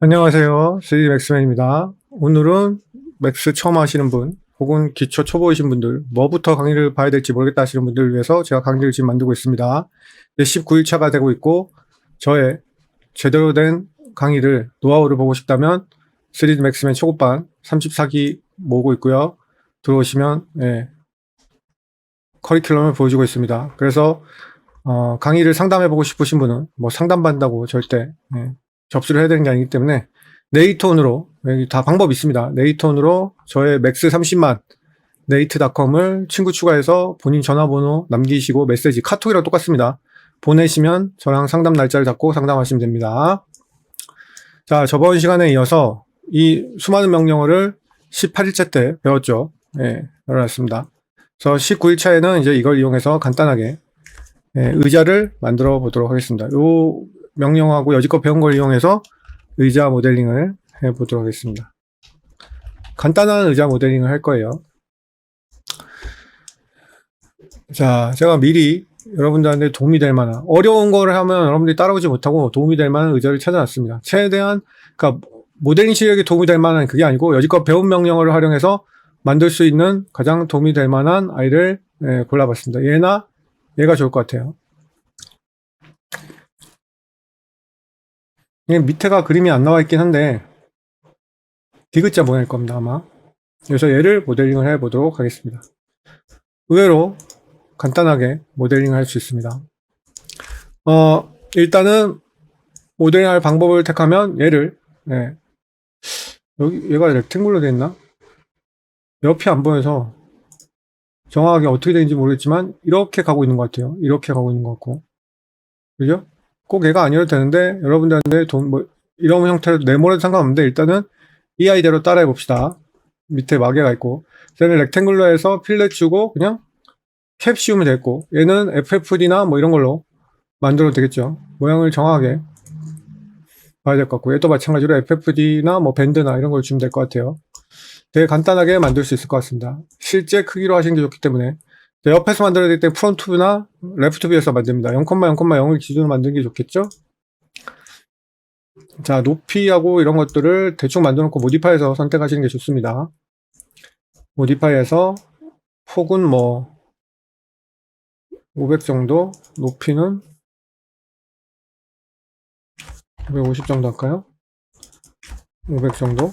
안녕하세요. 3D 맥스맨입니다. 오늘은 맥스 처음 하시는 분, 혹은 기초 초보이신 분들, 뭐부터 강의를 봐야 될지 모르겠다 하시는 분들을 위해서 제가 강의를 지금 만들고 있습니다. 19일차가 되고 있고, 저의 제대로 된 강의를, 노하우를 보고 싶다면 3D 맥스맨 초급반 34기 모으고 있고요. 들어오시면, 예, 커리큘럼을 보여주고 있습니다. 그래서, 어, 강의를 상담해보고 싶으신 분은, 뭐 상담받는다고 절대, 예, 접수를 해야 되는 게 아니기 때문에 네이톤으로 여기 다 방법이 있습니다. 네이톤으로 저의 맥스 30만 네이트닷컴을 친구 추가해서 본인 전화번호 남기시고 메시지 카톡이랑 똑같습니다. 보내시면 저랑 상담 날짜를 잡고 상담하시면 됩니다. 자 저번 시간에 이어서 이 수많은 명령어를 18일째 때 배웠죠. 예, 열어놨습니다. 그래서 19일 차에는 이제 이걸 이용해서 간단하게 예, 의자를 만들어 보도록 하겠습니다. 요 명령하고 여지껏 배운 걸 이용해서 의자 모델링을 해보도록 하겠습니다. 간단한 의자 모델링을 할 거예요. 자, 제가 미리 여러분들한테 도움이 될 만한, 어려운 거를 하면 여러분들이 따라오지 못하고 도움이 될 만한 의자를 찾아놨습니다. 최대한, 그러니까 모델링 실력에 도움이 될 만한 그게 아니고 여지껏 배운 명령어를 활용해서 만들 수 있는 가장 도움이 될 만한 아이를 예, 골라봤습니다. 얘나 얘가 좋을 것 같아요. 이게 밑에가 그림이 안 나와 있긴 한데 디귿자 모양일 겁니다 아마. 그래서 얘를 모델링을 해 보도록 하겠습니다. 의외로 간단하게 모델링을 할 수 있습니다. 어 일단은 모델링 할 방법을 택하면 얘를 네. 여기 얘가 렉탱글로 되어 있나? 옆이 안 보여서 정확하게 어떻게 되는지 모르겠지만 이렇게 가고 있는 것 같아요. 이렇게 가고 있는 것 같고. 그죠? 꼭 얘가 아니어도 되는데 여러분들한테 돈, 뭐 이런 형태로 네모래도 상관없는데 일단은 이 아이대로 따라해 봅시다. 밑에 마개가 있고 얘는 렉탱글러에서 필렛 주고 그냥 캡 씌우면 됐고 얘는 FFD나 뭐 이런 걸로 만들어도 되겠죠. 모양을 정확하게 봐야 될 것 같고 얘도 마찬가지로 FFD나 뭐 밴드나 이런 걸 주면 될 것 같아요. 되게 간단하게 만들 수 있을 것 같습니다. 실제 크기로 하시는 게 좋기 때문에 네, 옆에서 만들어야 될 때 프론트 뷰나 레프트 뷰에서 만듭니다. 0,0,0을 기준으로 만드는 게 좋겠죠? 자, 높이하고 이런 것들을 대충 만들어 놓고 모디파이에서 선택하시는 게 좋습니다. 모디파이에서 폭은 뭐, 500 정도, 높이는 550 정도 할까요? 500 정도.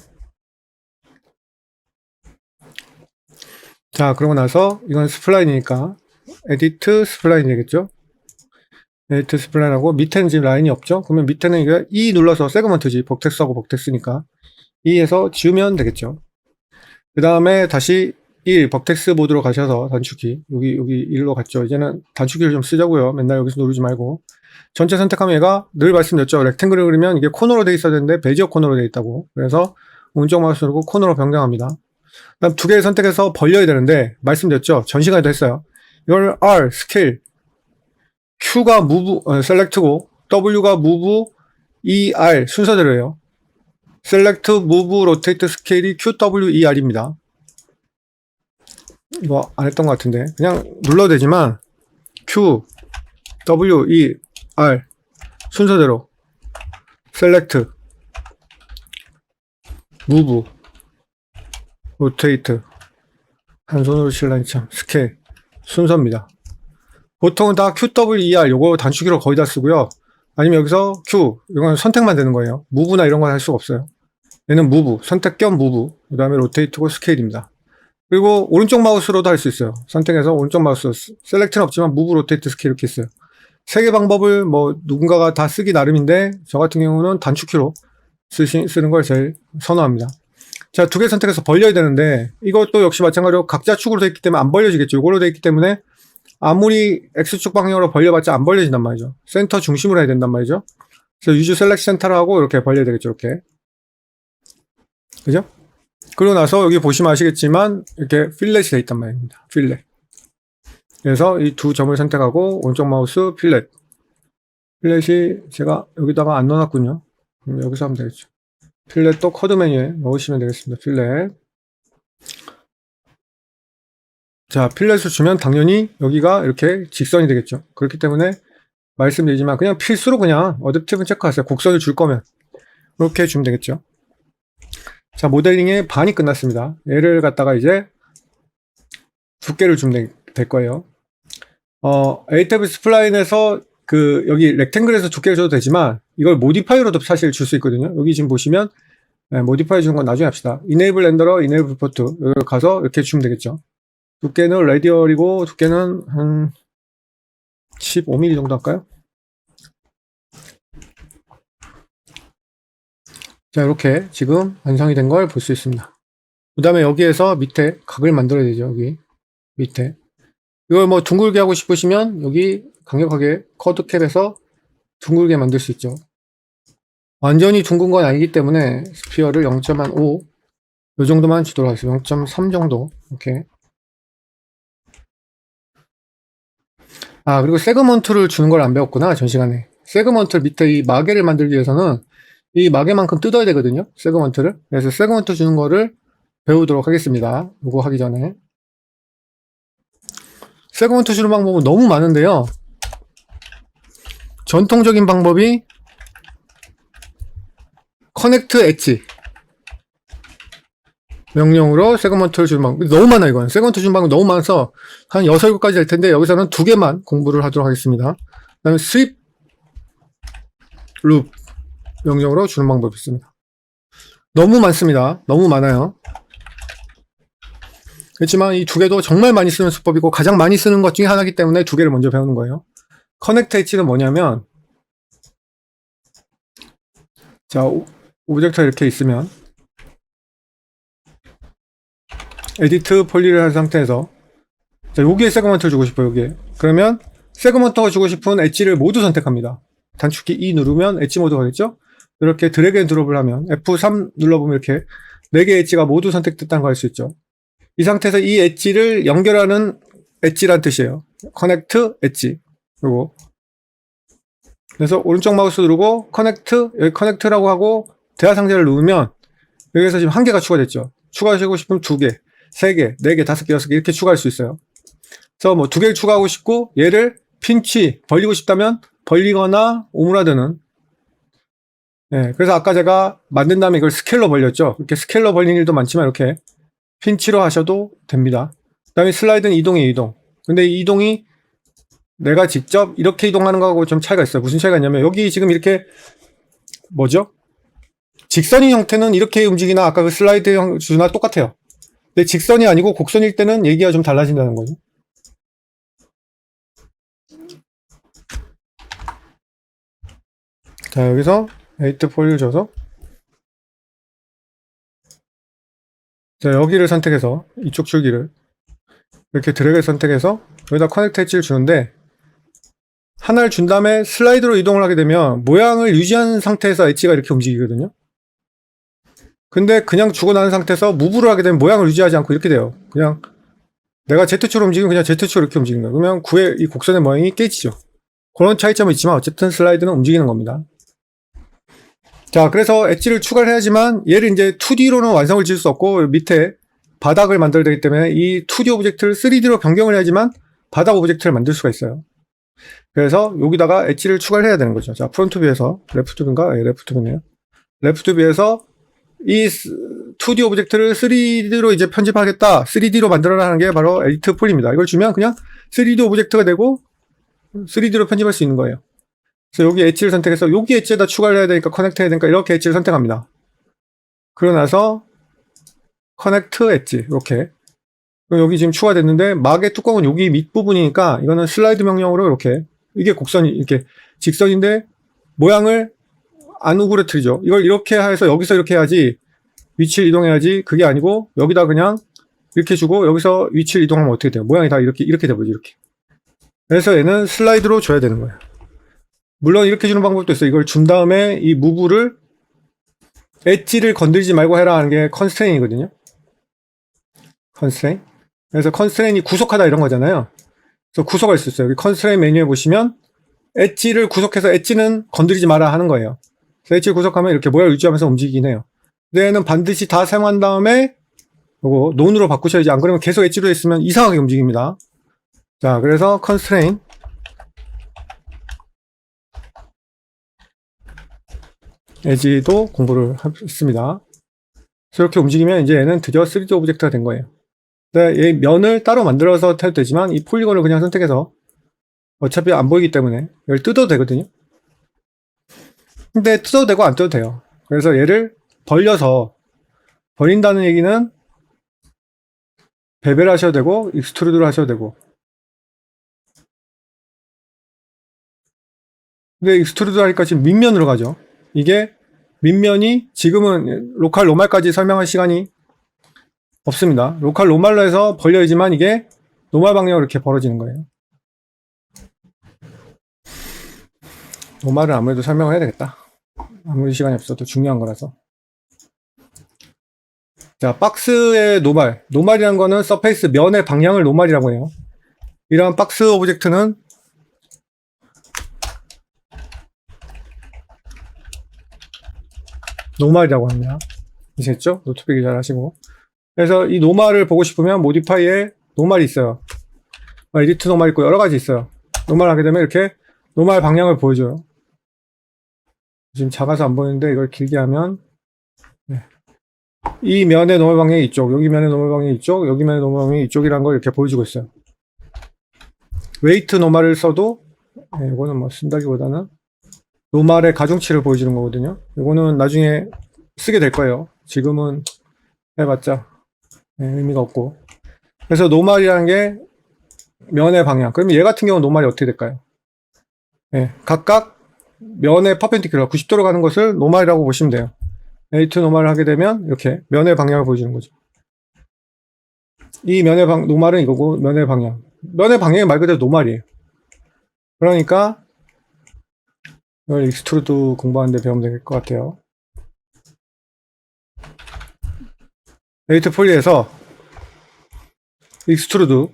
자, 그러고 나서 이건 스플라인이니까 에디트 스플라인 되겠죠? 에디트 스플라인하고 밑에는 지금 라인이 없죠? 그러면 밑에는 이게 E 눌러서 세그먼트지 복텍스하고 복텍스니까 E에서 지우면 되겠죠? 그 다음에 다시 1 버텍스 모드로 가셔서 단축키 여기 여기 1로 갔죠. 이제는 단축키를 좀 쓰자고요. 맨날 여기서 누르지 말고 전체 선택하면 얘가 늘 말씀드렸죠. 렉탱글을 그리면 이게 코너로 돼 있어야 되는데 베지어 코너로 돼 있다고. 그래서 오른쪽 마우스 누르고 코너로 변경합니다. 그다음 두 개를 선택해서 벌려야 되는데 말씀드렸죠. 전 시간에도 했어요. 이걸 R 스케일, Q가 무브 어, 셀렉트고 W가 move, E R 순서대로예요. 셀렉트, move, rotate 스케일이 Q, W, E, R입니다. 이거 안 했던 것 같은데 그냥 눌러도 되지만 Q, W, E, R 순서대로 셀렉트, move, 로테이트 한 손으로 칠라니 참 스케일 순서입니다. 보통은 다 QWER 요거 단축키로 거의 다 쓰고요. 아니면 여기서 Q 이건 선택만 되는 거예요. 무브나 이런 건 할 수가 없어요. 얘는 무브 선택 겸 무브 그 다음에 로테이트고 스케일입니다. 그리고 오른쪽 마우스로도 할 수 있어요. 선택해서 오른쪽 마우스 셀렉트는 없지만 무브 로테이트 스케일 이렇게 있어요. 세 개 방법을 뭐 누군가가 다 쓰기 나름인데 저 같은 경우는 단축키로 쓰시, 쓰는 걸 제일 선호합니다. 자, 두 개 선택해서 벌려야 되는데 이것도 역시 마찬가지로 각자 축으로 되어 있기 때문에 안 벌려지겠죠. 이걸로 되어 있기 때문에 아무리 X축 방향으로 벌려봤자 안 벌려진단 말이죠. 센터 중심으로 해야 된단 말이죠. 그래서 유즈 셀렉 센터를 하고 이렇게 벌려야 되겠죠. 이렇게. 그죠? 그러고 나서 여기 보시면 아시겠지만 이렇게 필렛이 되어 있단 말입니다. 필렛. 그래서 이 두 점을 선택하고 오른쪽 마우스 필렛. 필렛이 제가 여기다가 안 넣어놨군요. 여기서 하면 되겠죠. 필렛도 코드 메뉴에 넣으시면 되겠습니다. 필렛. 자, 필렛을 주면 당연히 여기가 이렇게 직선이 되겠죠. 그렇기 때문에 말씀드리지만 그냥 필수로 그냥 어댑티브 체크하세요. 곡선을 줄 거면. 이렇게 주면 되겠죠. 자, 모델링의 반이 끝났습니다. 얘를 갖다가 이제 두께를 주면 되- 될 거예요. 어, 에이테브 스플라인에서 그 여기 렉탱글에서 두께를 줘도 되지만 이걸 모디파이어로도 사실 줄 수 있거든요. 여기 지금 보시면 네, 모디파이 주는 건 나중에 합시다. 이네이블 렌더러, 이네이블 포트 여기 가서 이렇게 주면 되겠죠. 두께는 레디얼이고 두께는 한 15mm 정도 할까요? 자 이렇게 지금 완성이 된 걸 볼 수 있습니다. 그 다음에 여기에서 밑에 각을 만들어야 되죠. 여기 밑에 이걸 뭐 둥글게 하고 싶으시면 여기 강력하게 커드캡에서 둥글게 만들 수 있죠. 완전히 둥근 건 아니기 때문에 스피어를 0.5, 이 정도만 주도록 하겠습니다. 0.3 정도. 이렇게. 아, 그리고 세그먼트를 주는 걸 안 배웠구나, 전 시간에. 세그먼트 밑에 이 마개를 만들기 위해서는 이 마개만큼 뜯어야 되거든요, 세그먼트를. 그래서 세그먼트 주는 거를 배우도록 하겠습니다. 이거 하기 전에. 세그먼트 주는 방법은 너무 많은데요. 전통적인 방법이 커넥트 엣지. 명령으로 세그먼트를 주는 방법 너무 많아 이건. 세그먼트 주는 방법 너무 많아서 한 6, 7가지 될 텐데 여기서는 두 개만 공부를 하도록 하겠습니다. 그 다음에 스윕 룹 명령으로 주는 방법이 있습니다. 너무 많습니다. 너무 많아요. 그렇지만 이 두 개도 정말 많이 쓰는 수법이고 가장 많이 쓰는 것 중에 하나이기 때문에 두 개를 먼저 배우는 거예요 커넥트 엣지는 뭐냐면 자 오- 오브젝트가 이렇게 있으면 에디트 폴리를 한 상태에서 자 여기에 세그먼트를 주고 싶어요 여기에 그러면 세그먼트가 주고 싶은 엣지를 모두 선택합니다. 단축키 E 누르면 엣지 모드가 되겠죠? 이렇게 드래그 앤 드롭을 하면 F3 눌러보면 이렇게 4개의 엣지가 모두 선택됐다는 걸 알 수 있죠? 이 상태에서 이 엣지를 연결하는 엣지란 뜻이에요. 커넥트 엣지 그리고 그래서 오른쪽 마우스 누르고 커넥트 여기 커넥트라고 하고 대화 상자를 누르면 여기서 지금 한 개가 추가됐죠. 추가하시고 싶으면 두 개, 세 개, 네 개, 다섯 개, 여섯 개 이렇게 추가할 수 있어요. 그래서 뭐 두 개를 추가하고 싶고 얘를 핀치 벌리고 싶다면 벌리거나 오므라드는 예, 그래서 아까 제가 만든 다음에 이걸 스케일러 벌렸죠. 이렇게 스케일러 벌리는 일도 많지만 이렇게 핀치로 하셔도 됩니다. 그 다음에 슬라이드는 이동이 이동. 근데 이 이동이 내가 직접 이렇게 이동하는 거하고 좀 차이가 있어요. 무슨 차이가 있냐면 여기 지금 이렇게 뭐죠? 직선인 형태는 이렇게 움직이나 아까 그 슬라이드 형 주나 똑같아요. 근데 직선이 아니고 곡선일 때는 얘기가 좀 달라진다는 거죠. 자 여기서 에이트 폴을 줘서 자 여기를 선택해서 이쪽 줄기를 이렇게 드래그 선택해서 여기다 커넥트 엣지를 주는데 하나를 준 다음에 슬라이드로 이동을 하게 되면 모양을 유지한 상태에서 엣지가 이렇게 움직이거든요. 근데 그냥 난 상태에서 무브를 하게 되면 모양을 유지하지 않고 이렇게 돼요. 그냥 내가 Z축으로 움직이면 그냥 Z축으로 이렇게 움직이는 거예요. 그러면 구의 이 곡선의 모양이 깨지죠. 그런 차이점은 있지만 어쨌든 슬라이드는 움직이는 겁니다. 자, 그래서 엣지를 추가를 해야지만 얘를 이제 2D로는 완성을 지을 수 없고 밑에 바닥을 만들어야 되기 때문에 이 2D 오브젝트를 3D로 변경을 해야지만 바닥 오브젝트를 만들 수가 있어요. 그래서 여기다가 엣지를 추가를 해야 되는 거죠. 자, 프론트 뷰에서 레프트 뷰인가? 예, 레프트 뷰네요. 레프트 뷰에서 이 2D 오브젝트를 3D로 이제 편집하겠다. 3D로 만들어라 하는 게 바로 에디트 폴입니다. 이걸 주면 그냥 3D 오브젝트가 되고 3D로 편집할 수 있는 거예요. 그래서 여기 엣지를 선택해서 여기 엣지에다 추가를 해야 되니까 커넥트 해야 되니까 이렇게 엣지를 선택합니다. 그러고 나서 커넥트 엣지 이렇게 여기 지금 추가됐는데 막의 뚜껑은 여기 밑부분이니까 이거는 슬라이드 명령으로 이렇게 이게 곡선이 이렇게 직선인데 모양을 안 우그러뜨리죠. 이걸 이렇게 해서 여기서 이렇게 해야지 위치를 이동해야지 그게 아니고 여기다 그냥 이렇게 주고 여기서 위치를 이동하면 어떻게 돼요? 모양이 다 이렇게 이렇게 돼버리죠. 이렇게. 그래서 얘는 슬라이드로 줘야 되는 거예요. 물론 이렇게 주는 방법도 있어요. 이걸 준 다음에 이 무브를 엣지를 건들지 말고 해라 하는 게 컨스트레인이거든요. 컨스트레인. 그래서 컨스트레인이 구속하다 이런 거잖아요. 그래서 구속할 수 있어요. 컨스트레인 메뉴에 보시면 엣지를 구속해서 엣지는 건드리지 마라 하는 거예요. 그래서 엣지를 구속하면 이렇게 모양을 유지하면서 움직이긴 해요. 근데 얘는 반드시 다 사용한 다음에 요거 논으로 바꾸셔야지 안 그러면 계속 엣지로 있으면 이상하게 움직입니다. 자, 그래서 컨스트레인 에지도 공부를 했습니다. 그래서 이렇게 움직이면 이제 얘는 드디어 3D 오브젝트가 된 거예요. 이 면을 따로 만들어서 해도 되지만 이 폴리곤을 그냥 선택해서 어차피 안 보이기 때문에 이걸 뜯어도 되거든요. 근데 뜯어도 되고 안 뜯어도 돼요. 그래서 얘를 벌려서 버린다는 얘기는 베벨 하셔도 되고 익스트루드를 하셔도 되고 근데 익스트루드 하니까 지금 밑면으로 가죠. 이게 밑면이 지금은 로컬 노말까지 설명할 시간이 없습니다. 로컬 노말로 해서 벌려야지만 이게 노말 방향으로 이렇게 벌어지는 거예요. 노말은 아무래도 설명을 해야 되겠다. 아무리 시간이 없어도 중요한 거라서. 자, 박스의 노말. 노말이라는 거는 서페이스 면의 방향을 노말이라고 해요. 이러한 박스 오브젝트는 노말이라고 합니다. 아시겠죠? 노트북이 잘 하시고. 그래서 이 노말을 보고 싶으면 모디파이에 노말이 있어요. 어, 에디트 노말 있고 여러 가지 있어요. 노말 하게 되면 이렇게 노말 방향을 보여줘요. 지금 작아서 안 보이는데 이걸 길게 하면 네. 이 면의 노말 방향이 이쪽, 여기 면의 노말 방향이 이쪽, 여기 면의 노말 방향이 이쪽이라는 걸 이렇게 보여주고 있어요. 웨이트 노말을 써도 네, 이거는 뭐 쓴다기보다는 노말의 가중치를 보여주는 거거든요. 이거는 나중에 쓰게 될 거예요. 지금은 해봤자 네, 의미가 없고. 그래서 노말이라는 게 면의 방향. 그러면 얘 같은 경우는 노말이 어떻게 될까요? 네, 각각 면의 퍼펜디큘러 90도로 가는 것을 노말이라고 보시면 돼요. 에이트 노말을 하게 되면 이렇게 면의 방향을 보여주는 거죠. 이 면의 방, 노말은 이거고 면의 방향. 면의 방향이 말 그대로 노말이에요. 그러니까 이걸 익스트루드 공부하는데 배우면 될 것 같아요. 에이트 폴리에서 익스트루드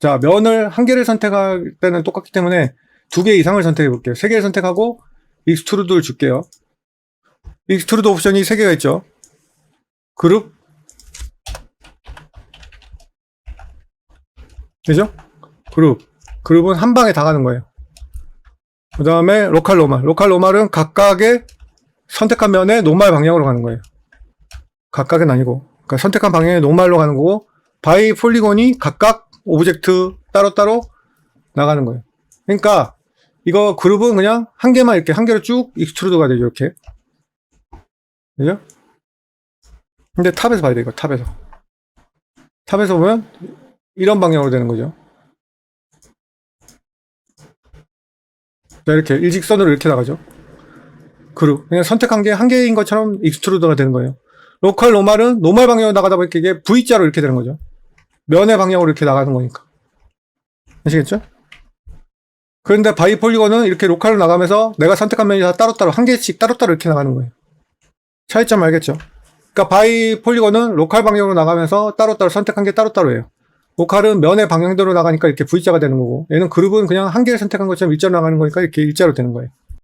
자 면을 한 개를 선택할 때는 똑같기 때문에 두 개 이상을 선택해 볼게요. 세 개를 선택하고 익스트루드를 줄게요. 익스트루드 옵션이 세 개가 있죠. 그룹 되죠? 그룹 그룹은 한 방에 다 가는 거예요. 그 다음에 로컬 노말. 로컬 노말은 각각의 선택한 면의 노말 방향으로 가는 거예요. 각각은 아니고. 그러니까 선택한 방향의 노말로 가는 거고, 바이 폴리곤이 각각 오브젝트 따로따로 나가는 거예요. 그러니까, 이거 그룹은 그냥 한 개만 이렇게 한 개로 쭉 익스트루드가 되죠, 이렇게. 그죠? 근데 탑에서 봐야 돼, 이거 탑에서. 탑에서 보면 이런 방향으로 되는 거죠. 자, 이렇게 일직선으로 이렇게 나가죠. 그룹. 그냥 선택한 게 한 개인 것처럼 익스트루더가 되는 거예요. 로컬 노말은 노말 방향으로 나가다 보니까 이게 V자로 이렇게 되는 거죠. 면의 방향으로 이렇게 나가는 거니까. 아시겠죠? 그런데 바이 폴리곤은 이렇게 로컬로 나가면서 내가 선택한 면이 다 따로따로 한 개씩 따로따로 이렇게 나가는 거예요. 차이점 알겠죠? 그러니까 바이 폴리곤은 로컬 방향으로 나가면서 따로따로 선택한 게 따로따로예요. 로컬은 면의 방향대로 나가니까 이렇게 V자가 되는 거고 얘는 그룹은 그냥 한 개를 선택한 것처럼 일자로 나가는 거니까 이렇게 일자로 되는 거예요.